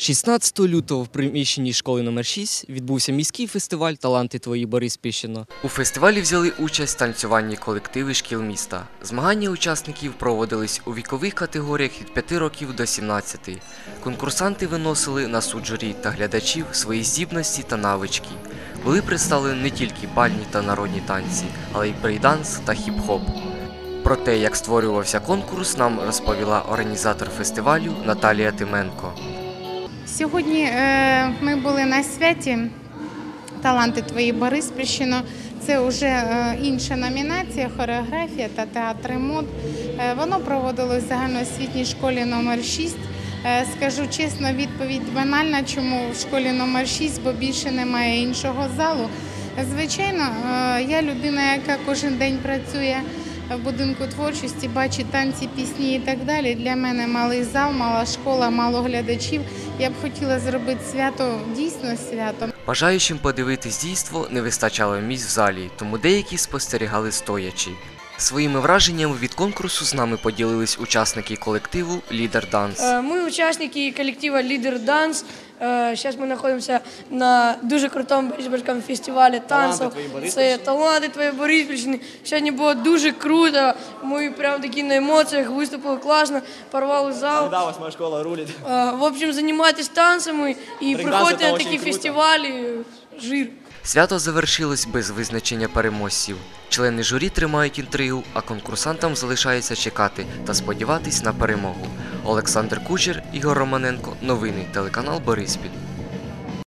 16 лютого в приміщенні школи номер 6 відбувся міський фестиваль Таланти твої Бориспільщина. У фестивалі взяли участь танцювальні колективи шкіл міста. Змагання учасників проводились у вікових категоріях від 5 років до 17. Конкурсанти виносили на суд журі та глядачів свої здібності та навички. Були представлені не тільки бальні та народні танці, але й брейданс та хіп-хоп. Про те, як створювався конкурс, нам розповіла організатор фестивалю Наталія Тименко. Сьогодні е, ми були на святі Таланти твої Бориспільщино. Це вже е, інша номінація хореографія та театр мод. Е, воно проводилось в загальноосвітній школі номер 6. Е, скажу чесно, відповідь банальна, чому в школі номер 6, бо більше немає іншого залу. Звичайно, я людина, яка кожен день працює в будинку творчості, бачить танці, пісні і так далі. Для мене малий зал, мала школа, мало глядачів. Я б хотіла зробити свято дійсно свято. Бажаючим подивитись дійство не вистачало місць в залі, тому деякі спостерігали стоячи. Своїми враженнями від конкурсу з нами поділились учасники колективу Лідер Данс. Ми учасники колективу Лідер Данс. Сейчас мы находимся на дуже крутому Бориспільському фестивалі танців. Це таланти твої Бориспільщини. Сьогодні було дуже круто. Ми прям такі на емоціях виступили класно, порвали зал. Да, восьмая школа рулит. Э, В общем, займайтесь танцями і приходьте на такі фестивалі. Жир. Свято завершилось без визначення переможців. Члени журі тримають інтригу, а конкурсантам залишається чекати та сподіватись на перемогу. Олександр Кучер, Ігор Романенко. Новини телеканал Бориспіль.